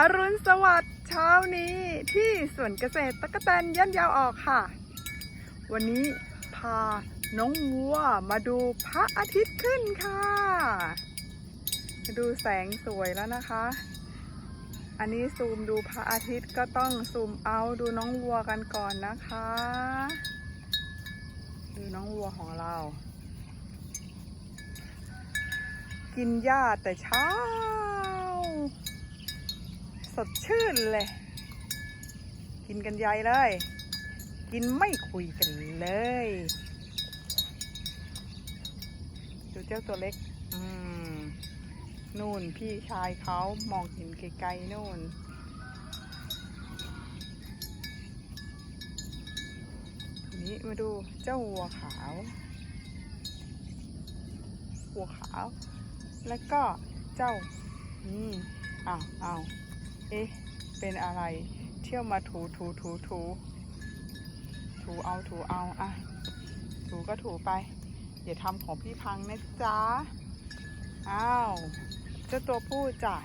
อรุณสวัสดิ์เช้านี้ที่สวนเกษตรตะกะแตนยันยาวออกค่ะ วันนี้พาน้องวัวมาดูพระอาทิตย์ขึ้นค่ะมาดูแสงสวยแล้วนะคะ อันนี้ซูมดูพระอาทิตย์ก็ต้องซูมเอาดูน้องวัวกันก่อนนะคะ ดูน้องวัวของเรา กินหญ้าแต่เช้า สดชื่นเลย กินกันใหญ่เลย กินไม่คุยกันเลย ดูเจ้าตัวเล็ก อืม นู่นพี่ชายเขามองเห็นไกลๆนู่นทีนี้มาดูเจ้าวัวขาว วัวขาว แล้วก็เจ้า อืมอ้าวอ้าว เอ๊ะ เป็นอะไร เที่ยวมาถูถูถูถูถูเอาถูเอาอะถูก็ถูไปอย่าทำของพี่พังนะจ๊ะ อ้าวเจ้าตัวผู้จ้ะ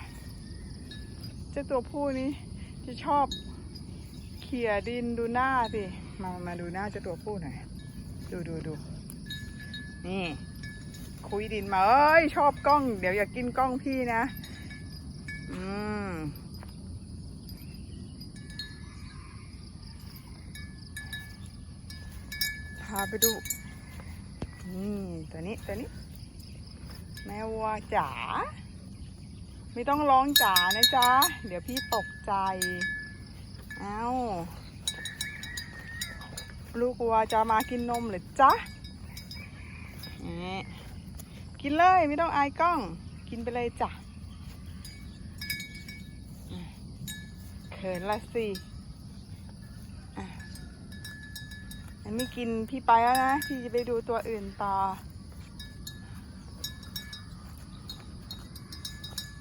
เจ้าตัวผู้นี้จะชอบเขี่ยดินดูหน้าสิ มา มาดูหน้าเจ้าตัวผู้หน่อย ดูดูดู นี่ คุยดินมา เอ้ย ชอบกล้อง เดี๋ยวอย่ากินกล้องพี่นะ อืมาไปดู นี่ตัวนี้ตัวนี้ แม่วัวจ๋า ไม่ต้องร้องจ๋านะจ๊ะ เดี๋ยวพี่ตกใจ เอา้า ลูกวัวจะมากินนมหรือจ๊ะนี่กินเลยไม่ต้องอายกล้อง กินไปเลยจ้ะเขินละสิอะ อันไม่กินพี่ไปแล้วนะ พี่จะไปดูตัวอื่นต่อ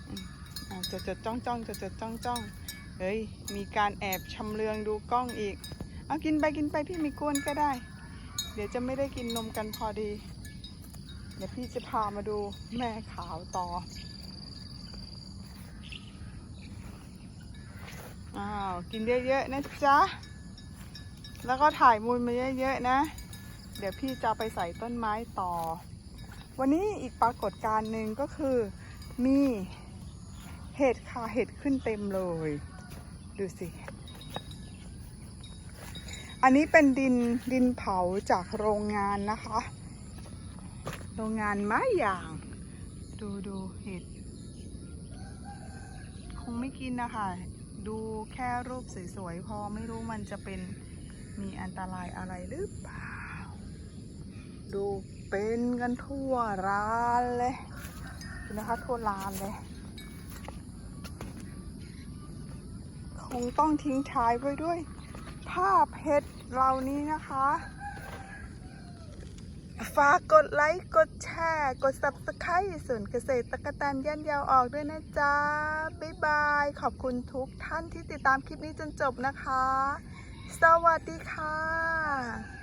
อืมอะจดจดจ้องจ้องจดจดจ้องจ้องเฮ้ย มีการแอบชำเลืองดูกล้องอีก เอากินไปกินไปพี่มีกวนก็ได้ เดี๋ยวจะไม่ได้กินนมกันพอดี เดี๋ยวพี่จะพามาดูแม่ขาวต่อ อ้าว กินเยอะๆนะจ๊ะ แล้วก็ถ่ายมูลมาเยอะๆนะ เดี๋ยวพี่จะไปใส่ต้นไม้ต่อ วันนี้อีกปรากฏการณ์หนึ่งก็คือมีเห็ดค่ะเห็ดขึ้นเต็มเลย ดูสิ อันนี้เป็นดินดินเผาจากโรงงานนะคะ โรงงานไม้อย่าง ดูดูเห็ด คงไม่กินนะคะ ดูแค่รูปสวยๆพอไม่รู้มันจะเป็น มีอันตรายอะไรหรือเปล่า ดูเป็นกันทั่วร้านเลยดูนะคะทั่วร้านเลย คงต้องทิ้งท้ายไว้ด้วยภาพเห็ดเหล่านี้นะคะ ฝากกดไลค์ กดแชร์ กด subscribe ส่วนเกษตรตะกะแตนยันยาวออกด้วยนะจ๊ะ บ๊ายบาย ขอบคุณทุกท่านที่ติดตามคลิปนี้จนจบนะคะ สวัสดีค่ะ